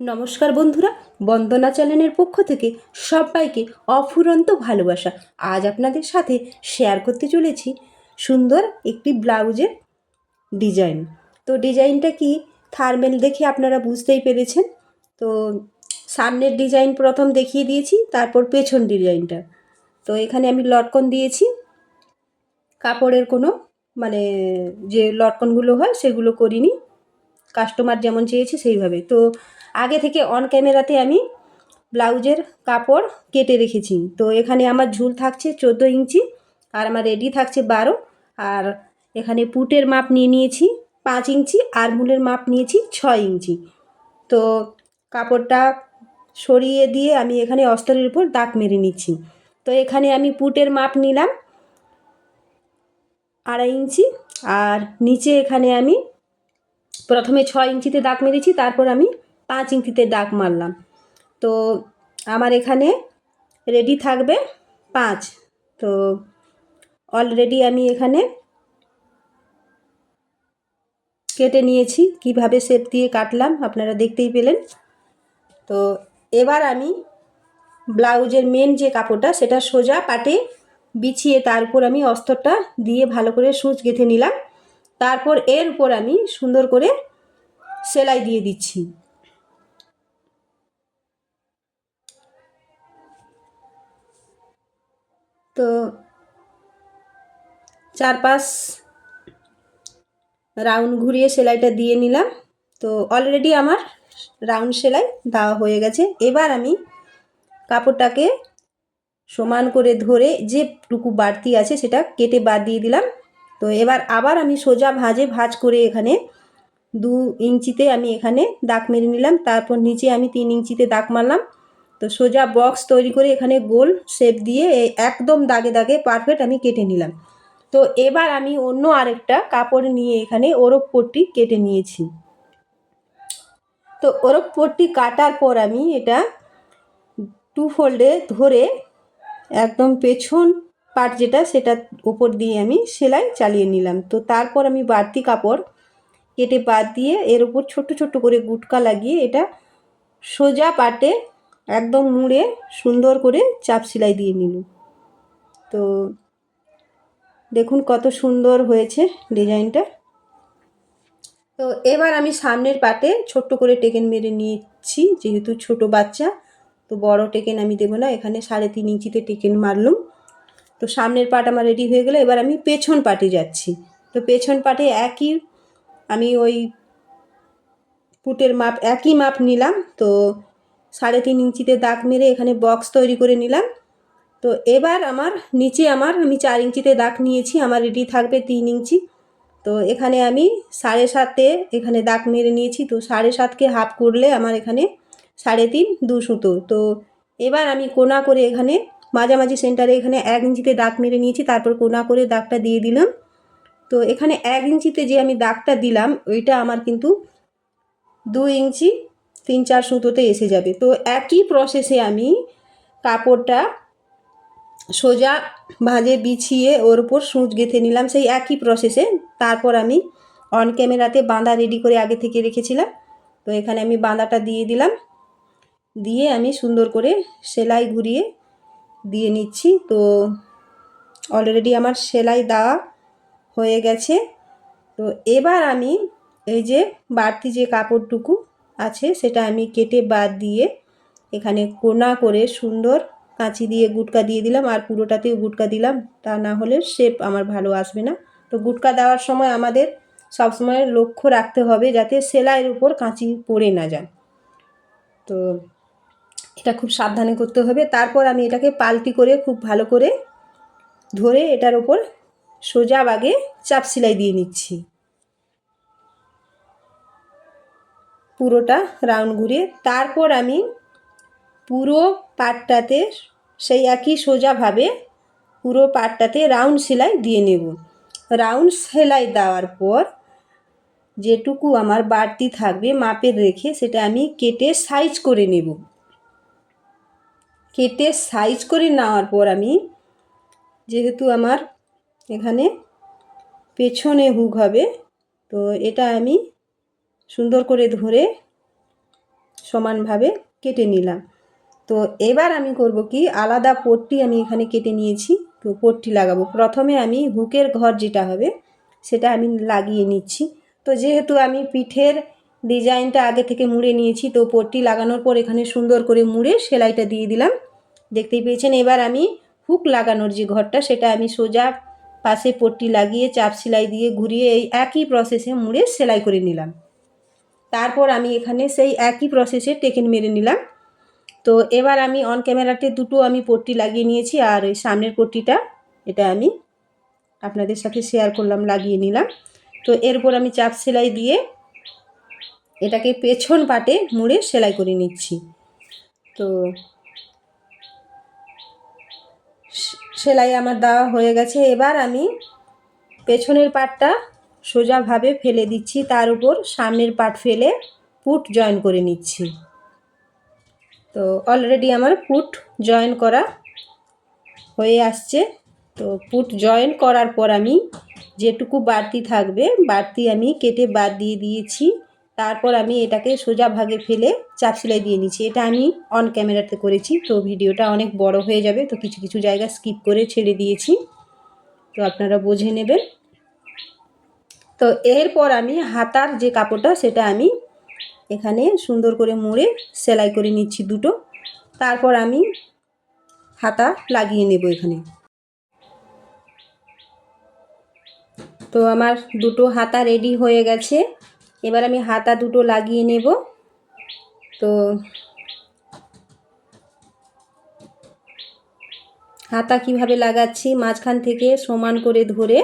নমস্কার বন্ধুরা, বন্দনা চ্যানেলের পক্ষ থেকে সবাইকে অফুরন্ত ভালোবাসা। আজ আপনাদের সাথে শেয়ার করতে চলেছি সুন্দর একটি ব্লাউজের ডিজাইন তো ডিজাইনটা কি? থার্মেল দেখে আপনারা বুঝতেই পেরেছেন। তো সামনের ডিজাইন প্রথম দেখিয়ে দিয়েছি, তারপর পেছন ডিজাইনটা তো এখানে আমি লটকন দিয়েছি। কাপড়ের কোনো মানে যে লটকনগুলো হয়, সেগুলো করিনি। কাস্টমার যেমন চেয়েছে সেইভাবে। তো আগে থেকে অন ক্যামেরাতে আমি ব্লাউজের কাপড় কেটে রেখেছি। তো এখানে আমার ঝুল থাকছে চোদ্দ ইঞ্চি, আর আমার রেডি থাকছে বারো, আর এখানে পুটের মাপ নিয়ে নিয়েছি পাঁচ ইঞ্চি, আর মূলের মাপ নিয়েছি ছয় ইঞ্চি। তো কাপড়টা সরিয়ে দিয়ে আমি এখানে অস্তরের উপর দাগ মেরে নিচ্ছি। তো এখানে আমি পুটের মাপ নিলাম আড়াই ইঞ্চি, আর নিচে এখানে আমি প্রথমে ছয় ইঞ্চিতে দাগ মেরেছি, তারপর আমি পাঁচ ইঞ্চিতে দাগ মারলাম। তো আমার এখানে রেডি থাকবে পাঁচ। তো অলরেডি আমি এখানে কেটে নিয়েছি, কীভাবে শেপ দিয়ে কাটলাম আপনারা দেখতেই পেলেন। তো এবার আমি ব্লাউজের মেন যে কাপড়টা, সেটা সোজা পাটে বিছিয়ে তারপর আমি অস্তরটা দিয়ে ভালো করে সূচ গেঁথে নিলাম। তারপর এর উপর আমি সুন্দর করে সেলাই দিয়ে দিচ্ছি। তো চারপাশ রাউন্ড ঘুরিয়ে সেলাইটা দিয়ে নিলাম। তো অলরেডি আমার রাউন্ড সেলাই দেওয়া হয়ে গেছে। এবার আমি কাপড়টাকে সমান করে ধরে যেটুকু বাড়তি আছে সেটা কেটে বাদ দিয়ে দিলাম। তো এবার আবার আমি সোজা ভাজে ভাজ করে এখানে দু ইঞ্চিতে আমি এখানে দাগ মেরে নিলাম। তারপর নিচে আমি তিন ইঞ্চিতে দাগ মারলাম। তো সোজা বক্স তৈরি করে এখানে গোল শেপ দিয়ে একদম দাগে দাগে পারফেক্ট আমি কেটে নিলাম। তো এবার আমি অন্য আরেকটা কাপড় নিয়ে এখানে ওরপ পট্টি কেটে নিয়েছি। তো ওরপ পট্টি কাটার পর আমি এটা টু ফোল্ডে ধরে একদম পেছন পাট যেটা সেটা উপর দিয়ে আমি সেলাই চালিয়ে নিলাম। তো তারপর আমি বাড়তি কাপড় কেটে বাদ দিয়ে এর উপর ছোট্ট ছোট্ট করে গুটকা লাগিয়ে এটা সোজা পাটে একদম মুড়ে সুন্দর করে চাপ সেলাই দিয়ে নিল। তো দেখুন কত সুন্দর হয়েছে ডিজাইনটা। তো এবার আমি সামনের পাটে ছোট্ট করে টেকেন মেরে নিচ্ছি, যেহেতু ছোট বাচ্চা, তো বড় টেকেন আমি দেবো না, এখানে সাড়ে তিন ইঞ্চিতে টেকেন মারলুম। তো সামনের পাট আমার রেডি হয়ে গেলে, এবার আমি পেছন পাটে যাচ্ছি। তো পেছন পাটে একই, আমি ওই পুটের মাপ, একই মাপ নিলাম, তো সাড়ে তিন ইঞ্চিতে দাগ মেরে এখানে বক্স তৈরি করে নিলাম। তো এবার আমার নিচে আমার, আমি চার ইঞ্চিতে দাগ নিয়েছি, আমার রেডি থাকবে তিন ইঞ্চি। তো এখানে আমি সাড়ে সাতে এখানে দাগ মেরে নিয়েছি, তো সাড়ে সাতকে হাফ করলে আমার এখানে সাড়ে তিন, দু সুতো। তো এবার আমি কোনা করে এখানে মাঝামাঝি সেন্টারে এখানে এক ইঞ্চিতে দাগ মেরে নিয়েছি, তারপর কোনা করে দাগটা দিয়ে দিলাম। তো এখানে এক ইঞ্চিতে যে আমি দাগটা দিলাম, ওইটা আমার কিন্তু দু ইঞ্চি তিন চার সুতোতে এসে যাবে। তো একই প্রসেসে আমি কাপড়টা সোজা ভাঁজে বিছিয়ে ওর উপর সূচ গেঁথে নিলাম। সেই একই প্রসেসে তারপর আমি অন ক্যামেরাতে বাঁধা রেডি করে আগে থেকে রেখেছিলাম। তো এখানে আমি বাঁধাটা দিয়ে দিলাম। দিয়ে আমি সুন্দর করে সেলাই ঘুরিয়ে দিয়ে নিচ্ছি। তো অলরেডি আমার সেলাই দেওয়া হয়ে গেছে। তো এবার আমি এই যে বাড়তি যে কাপড়টুকু আছে, সেটা আমি কেটে বাদ দিয়ে এখানে কোনা করে সুন্দর কাঁচি দিয়ে গুটকা দিয়ে দিলাম আর পুরোটাতেও গুটকা দিলাম। তা না হলে শেপ আমার ভালো আসবে না। তো গুটকা দেওয়ার সময় আমাদের সবসময় লক্ষ্য রাখতে হবে যাতে সেলাইয়ের উপর কাঁচি পড়ে না যায়। তো এটা খুব সাবধানে করতে হবে। তারপর আমি এটাকে পাল্টি করে খুব ভালো করে ধরে এটার ওপর সোজা বাগে চাপ সেলাই দিয়ে নিচ্ছি। পুরোটা রাউন্ড ঘুরিয়ে তারপর আমি পুরো পাটটাতে সেই একই সোজাভাবে পুরো পাটটাতে রাউন্ড সেলাই দিয়ে নেব। রাউন্ড সেলাই দেওয়ার পর যেটুকু আমার বাড়তি থাকবে মাপের রেখে সেটা আমি কেটে সাইজ করে নেব। কেটে সাইজ করে নেওয়ার পর আমি যেহেতু আমার এখানে পেছনে হুক হবে, তো এটা আমি সুন্দর করে ধরে সমানভাবে কেটে নিলাম। তো এবার আমি করব কি, আলাদা পট্টি আমি এখানে কেটে নিয়েছি, তো পট্টি লাগাবো। প্রথমে আমি হুকের ঘর যেটা হবে, সেটা আমি লাগিয়ে নিচ্ছি। তো যেহেতু আমি পিঠের ডিজাইনটা আগে থেকে মুড়ে নিয়েছি, তো পট্টি লাগানোর পর এখানে সুন্দর করে মুড়ে সেলাইটা দিয়ে দিলাম। দেখতেই পেয়েছেন, এবার আমি হুক লাগানোর যে ঘরটা, সেটা আমি সোজা পাশে পট্টি লাগিয়ে, চাপ সেলাই দিয়ে ঘুরিয়ে এই একই প্রসেসে মুড়ে সেলাই করে নিলাম। তারপর আমি এখানে সেই একই প্রসেসে টেকেন মেরে নিলাম। তো এবার আমি অন ক্যামেরাতে দুটো আমি পট্টি লাগিয়ে নিয়েছি আর ওই সামনের পট্টিটা, এটা আমি আপনাদের সাথে শেয়ার করলাম, লাগিয়ে নিলাম। তো এরপর আমি চাপ সেলাই দিয়ে এটাকে পেছন পাটে মুড়ে সেলাই করে নিচ্ছি। তো সেলাই আমার দেওয়া হয়ে গেছে। এবার আমি পেছনের পাটটা সোজাভাবে ফেলে দিচ্ছি, তার উপর সামনের পাট ফেলে পুট জয়েন করে নিচ্ছি। তো অলরেডি আমার পুট জয়েন করা হয়ে আসছে। তো পুট জয়েন করার পর আমি যেটুকু বাড়তি থাকবে, বাড়তি আমি কেটে বাদ দিয়ে দিয়েছি। তারপর আমি এটাকে সোজা ভাগে ফেলে চাপ সেলাই দিয়ে নিচ্ছি। এটা আমি অন ক্যামেরাতে করেছি, তো ভিডিওটা অনেক বড় হয়ে যাবে, তো কিছু কিছু জায়গা স্কিপ করে ছেড়ে দিয়েছি। তো আপনারা বুঝে নেবেন। তো এরপর আমি হাতার যে কাপড়টা, সেটা আমি এখানে সুন্দর করে মুড়ে সেলাই করে নিচ্ছি দুটো। তারপর আমি হাতা লাগিয়ে নেব এখানে। তো আমার দুটো হাতা রেডি হয়ে গেছে। এবার আমি হাতা দুটো লাগিয়ে নেব। তো হাতা কীভাবে লাগাচ্ছি, মাঝখান থেকে সমান করে ধরে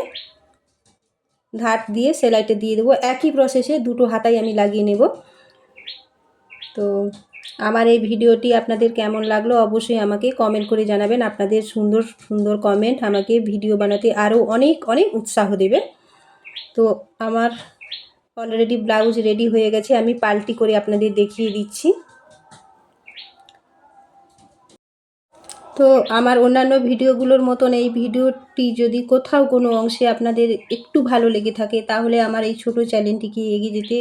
ধার দিয়ে সেলাইটা দিয়ে দেবো। একই প্রসেসে দুটো হাতাই আমি লাগিয়ে নেব। তো আমার এই ভিডিওটি আপনাদের কেমন লাগল অবশ্যই আমাকে কমেন্ট করে জানাবেন। আপনাদের সুন্দর সুন্দর কমেন্ট আমাকে ভিডিও বানাতে আরও অনেক অনেক উৎসাহ দেবে। তো আমার অলরেডি ব্লাউজ রেডি হয়ে গেছে। আমি পাল্টি করে আপনাদের দেখিয়ে দিচ্ছি। তো আমার অন্যান্য ভিডিওগুলোর মতন এই ভিডিওটি যদি কোথাও কোনো অংশে আপনাদের একটু ভালো লেগে থাকে, তাহলে আমার এই ছোট চ্যানেলটিকে এগিয়ে যেতে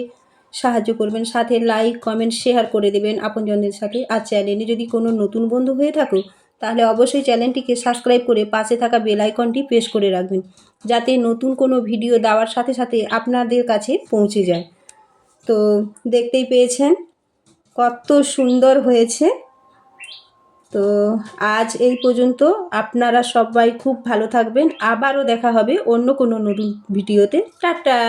সাহায্য করবেন। সাথে লাইক, কমেন্ট, শেয়ার করে দেবেন আপনজনদের সাথে। আর চ্যানেলে যদি কোনো নতুন বন্ধু হয়ে থাকো, তাহলে অবশ্যই চ্যানেলটিকে সাবস্ক্রাইব করে পাশে থাকা বেল আইকনটি প্রেস করে রাখবেন, যাতে নতুন কোনো ভিডিও দেওয়ার সাথে সাথে আপনাদের কাছে পৌঁছে যায়। তো দেখতেই পেয়েছেন কত সুন্দর হয়েছে। তো আজ এই পর্যন্ত। আপনারা সবাই খুব ভালো থাকবেন। আবারও দেখা হবে অন্য কোনো নতুন ভিডিওতে। টাটা!